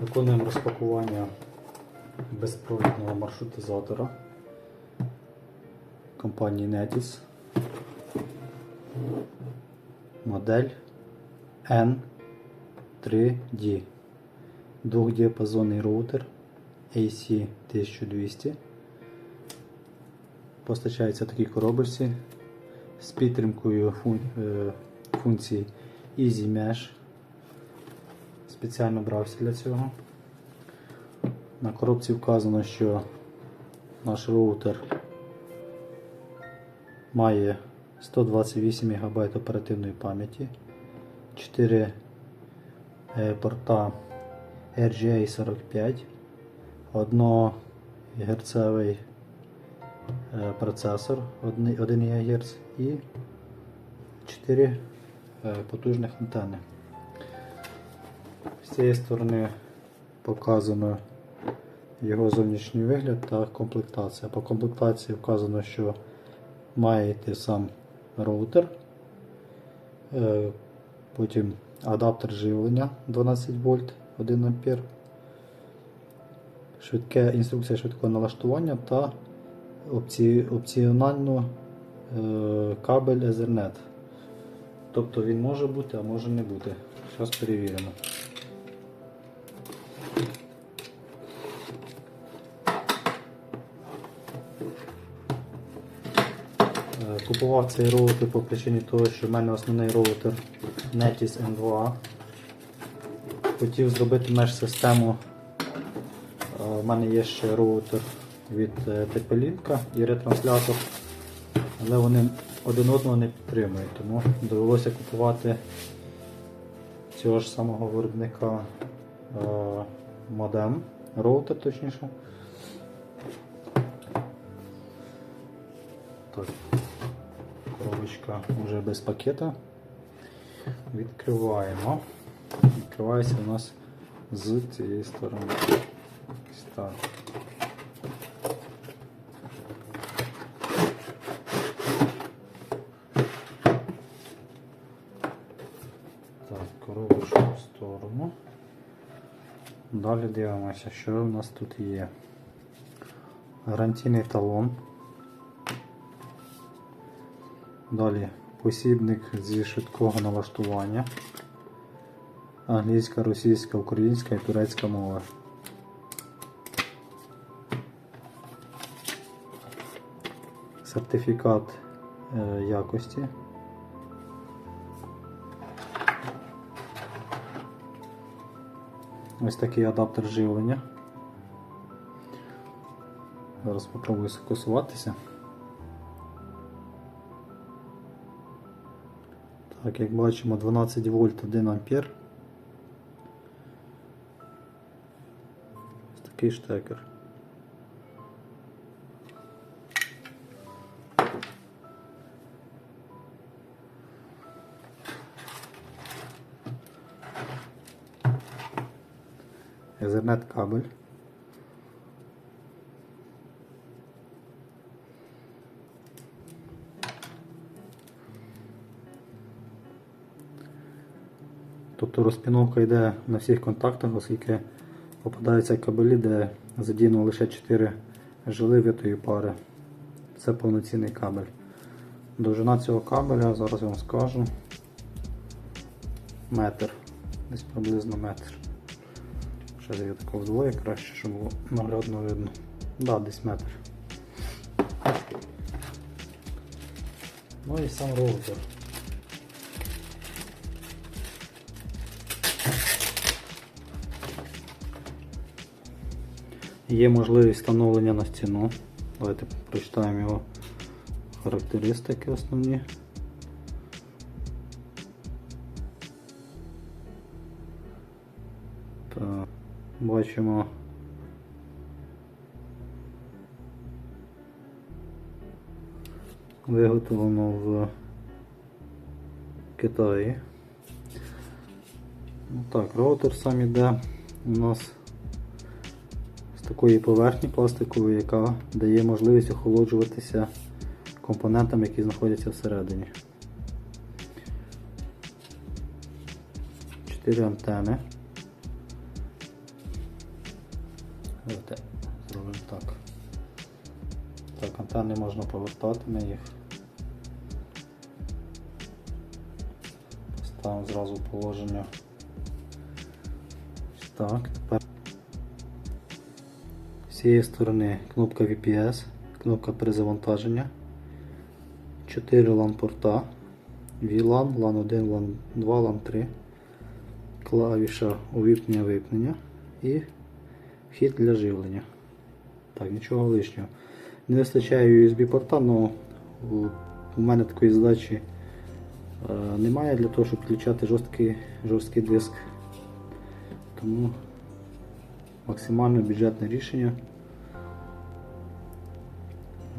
Виконуємо розпакування безпровідного маршрутизатора компанії Netis. Модель N3D. Двохдіапазонний роутер AC1200. Постачається в такій коробочці з підтримкою е, функцій Easy Mesh. Спеціально брався для цього. На коробці вказано, що наш роутер має 128 МБ оперативної пам'яті, 4 е, порта RGA45, 1 герцевий е, процесор 1 1 ГГц і 4 е, потужних антени. З цієї сторони показано його зовнішній вигляд та комплектація. По комплектації вказано, що має йти сам роутер, е, потім адаптер живлення 12 вольт 1 ампер, швидке, інструкція швидкого налаштування та опці, опціонально е, кабель Ethernet. Тобто він може бути, а може не бути. Зараз перевіримо. Купував цей роутер по причині того, що в мене основний роутер Netis N2A. Хотів зробити меж-систему. У мене є ще роутер від е, TP-Link і ретранслятор, але вони один одного не підтримують, тому довелося купувати цього ж самого виробника е, модем, роутер точніше. Так, коробочка вже без пакета. Відкриваємо. Відкривається у нас з цієї сторони. Так. Коробочку в сторону. Далі дивимося, що в нас тут є. Гарантійний талон. Далі посібник зі швидкого налаштування. Англійська, російська, українська і турецька мова. Сертифікат е, якості. Ось такий адаптер живлення. Зараз спробую сфокусуватися. Так, як бачимо, 12 вольт 1 ампер. Такий штекер. Ethernet кабель. Тобто розпіновка йде на всіх контактах, оскільки попадаються кабелі, де задіяно лише 4 жили витої пари. Це повноцінний кабель. Довжина цього кабеля, зараз я вам скажу. Метр. Десь приблизно метр. Ще я тако вдвоє краще, щоб було наглядно видно. Да, десь метр. Ну і сам роутер. Є можливість встановлення на стіну. Давайте прочитаємо його характеристики основні. Так, бачимо. Виготовлено в Китаї. Ну так, роутер сам іде у нас такої поверхні пластикової, яка дає можливість охолоджуватися компонентам, які знаходяться всередині. Чотири антени. Зробимо так. Так, антенни можна повертати ми їх. Ставимо зразу положення. Так, тепер з цієї сторони кнопка VPS, кнопка перезавантаження, 4 LAN порта, VLAN, LAN 1, LAN 2, LAN 3, клавіша увімкнення вимкнення і вхід для живлення. Так, нічого лишнього. Не вистачає USB порта, але у мене такої задачі е, немає для того, щоб підключати жорсткий, жорсткий диск. Тому максимально бюджетне рішення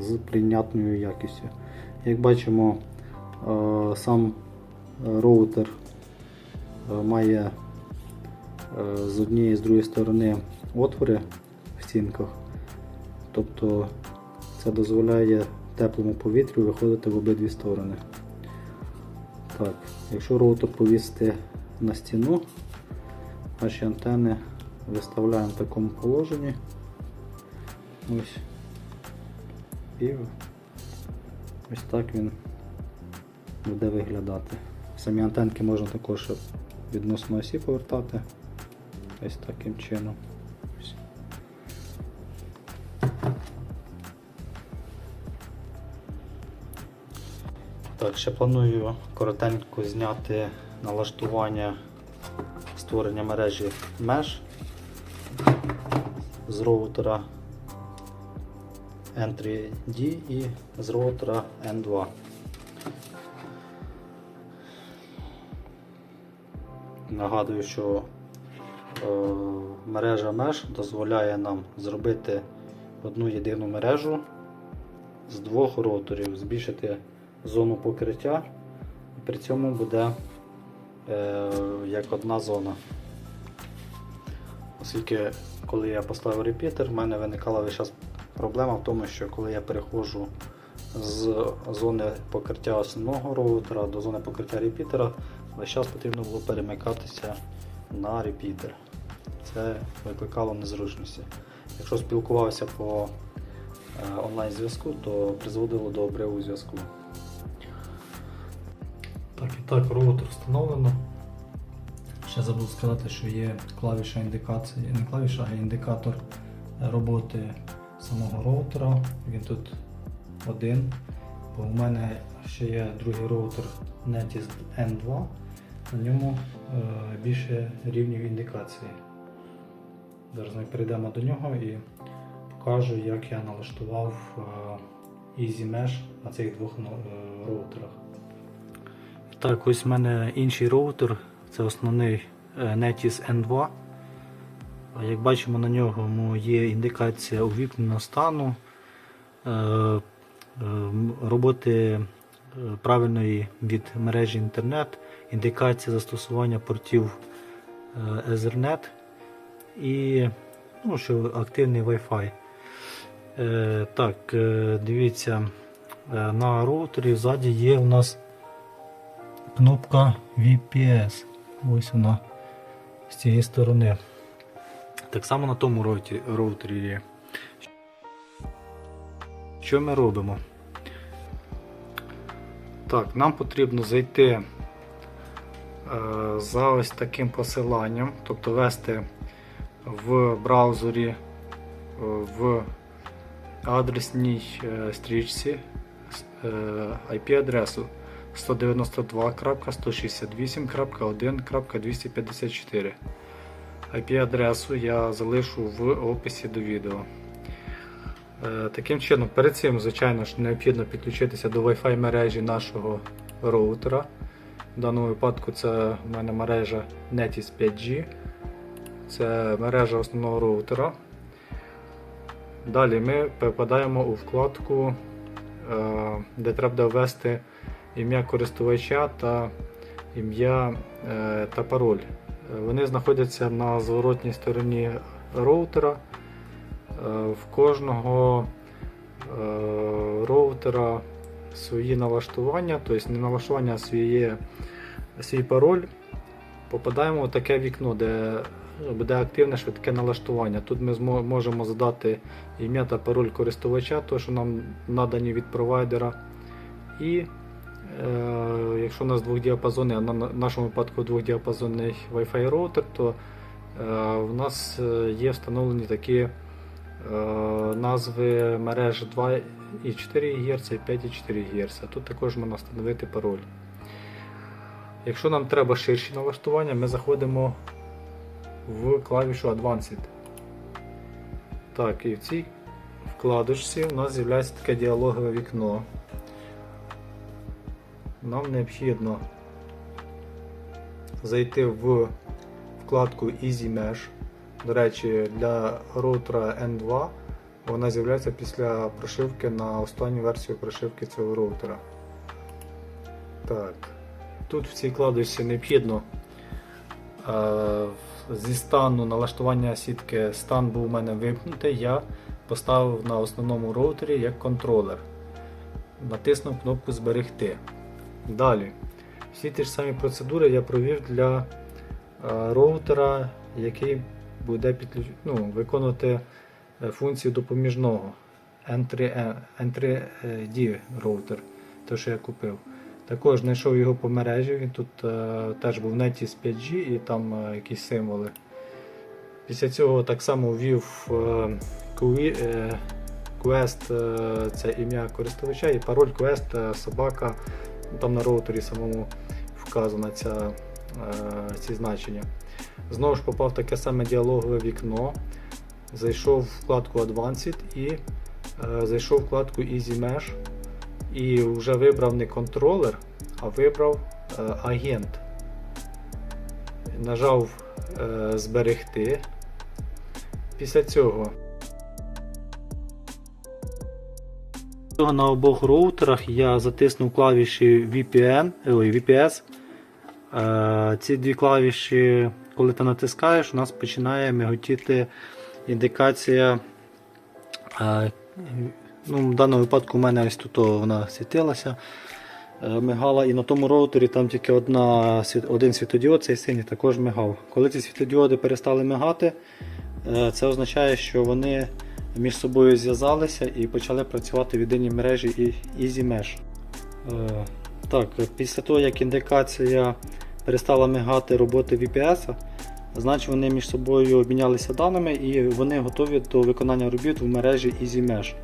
з прийнятною якістю. Як бачимо, е, сам роутер е, має е, з однієї і з другої сторони отвори в стінках. Тобто це дозволяє теплому повітрю виходити в обидві сторони. Так, якщо роутер повісити на стіну, наші антени виставляємо в такому положенні. Ось. І ось так він буде виглядати. Самі антенки можна також відносно осі повертати. Ось таким чином. Так, ще планую коротенько зняти налаштування створення мережі Mesh з роутера N3D і з роутера N2. Нагадую, що е, мережа Mesh дозволяє нам зробити одну єдину мережу з двох роутерів, збільшити зону покриття, при цьому буде е, як одна зона. Оскільки, коли я поставив репітер, в мене виникала весь час проблема в тому, що коли я переходжу з зони покриття основного роутера до зони покриття репітера, весь час потрібно було перемикатися на репітер. Це викликало незручності. Якщо спілкувався по е, онлайн-зв'язку, то призводило до обриву зв'язку. Так і так, роутер встановлено. Ще забув сказати, що є клавіша індикації, не клавіша, а індикатор роботи самого роутера. Він тут один, бо у мене ще є другий роутер Netis N2, на ньому е, більше рівнів індикації. Зараз ми перейдемо до нього і покажу, як я налаштував е, Easy Mesh на цих двох е, роутерах. Так, ось в мене інший роутер, це основний е, Netis N2. Як бачимо, на нього є індикація увімкненого стану, е, е, роботи правильної від мережі інтернет, індикація застосування портів Ethernet і ну, що активний Wi-Fi. Так, дивіться, на роутері ззаді є у нас кнопка VPS. Ось вона з цієї сторони. Так само на тому роутері, роутері є. Що ми робимо? Так, нам потрібно зайти е, за ось таким посиланням, тобто ввести в браузері е, в адресній е, стрічці е, IP-адресу 192.168.1.254. IP-адресу я залишу в описі до відео. Е, Таким чином, перед цим, звичайно ж, необхідно підключитися до Wi-Fi мережі нашого роутера. В даному випадку це в мене мережа Netis 5G. Це мережа основного роутера. Далі ми попадаємо у вкладку, е, де треба ввести ім'я користувача та ім'я е, та пароль. Е, Вони знаходяться на зворотній стороні роутера. Е, В кожного роутера свої налаштування, тобто не налаштування, а своє, свій пароль. попадаємо в таке вікно, де буде активне швидке налаштування. Тут ми можемо задати ім'я та пароль користувача, то що нам надані від провайдера. І якщо у нас двохдіапазонний, а на на- нашому випадку двохдіапазонний Wi-Fi роутер, то е, в нас е, є встановлені такі е, назви мереж 2,4 Гц і 5,4 Гц. Тут також можна встановити пароль. Якщо нам треба ширші налаштування, ми заходимо в клавішу Advanced. Так, і в цій вкладочці у нас з'являється таке діалогове вікно. Нам необхідно зайти в вкладку Easy Mesh. До речі, для роутера N2 вона з'являється після прошивки на останню версію прошивки цього роутера. Так. Тут в цій вкладочці необхідно е, зі стану налаштування сітки стан був у мене вимкнутий, я поставив на основному роутері як контролер. Натиснув кнопку Зберегти. Далі. Всі ті ж самі процедури я провів для е, роутера, який буде підключ... ну, виконувати е, функцію допоміжного N3, N3D роутер, те, що я купив. Також знайшов його по мережі, він тут е, теж був Netis 5G і там е, якісь символи. Після цього так само ввів е, е, Quest, е, це ім'я користувача і пароль Quest, е, собака. Там на роутері самому вказано ця, е, ці значення. Знову ж попав таке саме діалогове вікно. Зайшов в вкладку Advanced і е, зайшов в вкладку Easy Mesh і вже вибрав не контролер, а вибрав е, агент. Нажав зберегти. Після цього на обох роутерах я затиснув клавіші VPN, ой, VPS. Е, ці дві клавіші, коли ти натискаєш, у нас починає миготіти індикація. Е, ну, в даному випадку у мене ось тут вона світилася. е, Мигала і на тому роутері там тільки одна, один світодіод, цей синій також мигав. Коли ці світодіоди перестали мигати, це означає, що вони між собою зв'язалися і почали працювати в єдиній мережі і Easy Mesh. Е, Так, після того, як індикація перестала мигати роботи VPS, значить вони між собою обмінялися даними і вони готові до виконання робіт в мережі Easy Mesh.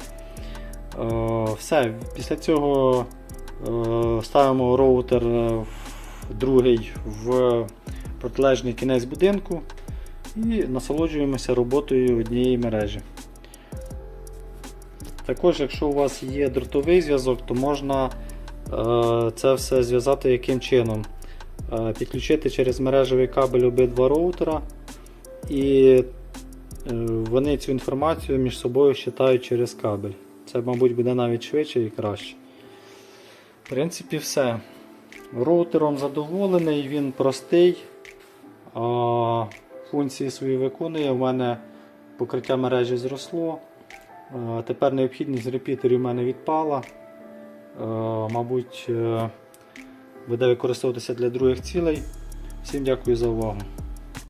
Е, Все, після цього е, ставимо роутер другий в протилежний кінець будинку і насолоджуємося роботою однієї мережі. Також, якщо у вас є дротовий зв'язок, то можна е, це все зв'язати яким чином. Е, підключити через мережевий кабель обидва роутера, і е, вони цю інформацію між собою считають через кабель. Це, мабуть, буде навіть швидше і краще. В принципі, все. Роутером задоволений, він простий. Функції свої виконує. У мене покриття мережі зросло. Е, Тепер необхідність репітерів у мене відпала. Е, Мабуть, е, буде використовуватися для других цілей. Всім дякую за увагу.